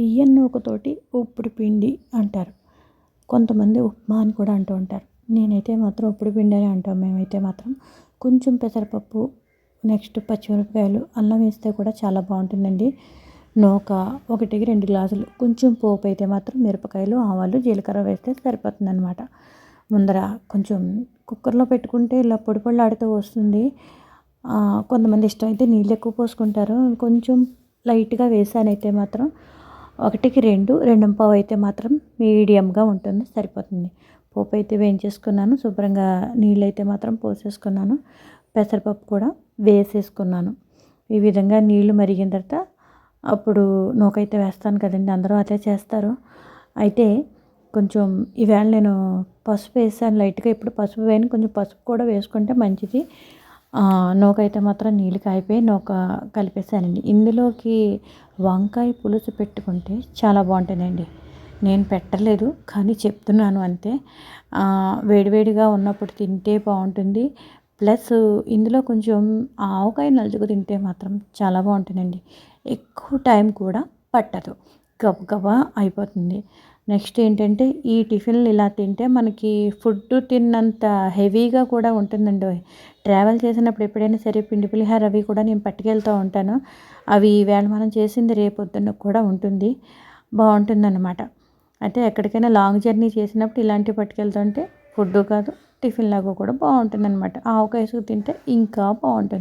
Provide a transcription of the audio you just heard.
బియ్యం నూకతోటి ఉప్పుడు పిండి అంటారు. కొంతమంది ఉప్మా అని కూడా అంటూ ఉంటారు. నేనైతే మాత్రం ఉప్పుడు పిండి అని అంటాం. మేమైతే మాత్రం కొంచెం పెసరపప్పు నెక్స్ట్ పచ్చిమిరపకాయలు అల్లం వేస్తే కూడా చాలా బాగుంటుందండి. నూక ఒకటికి రెండు గ్లాసులు కొంచెం పోపు అయితే మాత్రం మిరపకాయలు ఆవాలు జీలకర్ర వేస్తే సరిపోతుంది అనమాట ముందర కొంచెం కుక్కర్లో పెట్టుకుంటే ఇలా పొడి పొడిలాడుతూ వస్తుంది. కొంతమంది ఇష్టమైతే నీళ్ళు ఎక్కువ పోసుకుంటారు. కొంచెం లైట్గా వేసానైతే మాత్రం ఒకటికి రెండు రెండు పావు అయితే మాత్రం మీడియంగా ఉంటుంది సరిపోతుంది. పోపు అయితే వేయించేసుకున్నాను శుభ్రంగా నీళ్ళు అయితే మాత్రం పోసేసుకున్నాను పెసరపప్పు కూడా వేసేసుకున్నాను. ఈ విధంగా నీళ్ళు మరిగిన తర్వాత అప్పుడు నూకైతే వేస్తాను కదండి అందరూ అదే చేస్తారు. అయితే కొంచెం ఈవేళ నేను పసుపు వేసాను లైట్గా ఇప్పుడు పసుపు వేయను కొంచెం పసుపు కూడా వేసుకుంటే మంచిది. నూకైతే మాత్రం నీళ్ళు కాయిపోయి నూక కలిపేసానండి ఇందులోకి వంకాయ పులుసు పెట్టుకుంటే చాలా బాగుంటుందండి. నేను పెట్టలేదు కానీ చెప్తున్నాను అంతే. వేడివేడిగా ఉన్నప్పుడు తింటే బాగుంటుంది. ప్లస్ ఇందులో కొంచెం ఆవకాయ నలుచుకు తింటే మాత్రం చాలా బాగుంటుందండి. ఎక్కువ టైం కూడా పట్టదు. గబగబా అయిపోతుంది. నెక్స్ట్ ఏంటంటే ఈ టిఫిన్లు ఇలా తింటే మనకి ఫుడ్ తిన్నంత హెవీగా కూడా ఉంటుందండి. ట్రావెల్ చేసినప్పుడు ఎప్పుడైనా సరే పిండి పులిహార అవి కూడా నేను పట్టుకెళ్తూ ఉంటాను. అవి ఈవేళ మనం చేసింది రేపొద్దున్న కూడా ఉంటుంది. బాగుంటుందన్నమాట. అయితే ఎక్కడికైనా లాంగ్ జర్నీ చేసినప్పుడు ఇలాంటివి పట్టుకెళ్తుంటే ఫుడ్ కాదు టిఫిన్ లాగా కూడా బాగుంటుంది అనమాట ఆవకాయ తింటే ఇంకా బాగుంటుంది.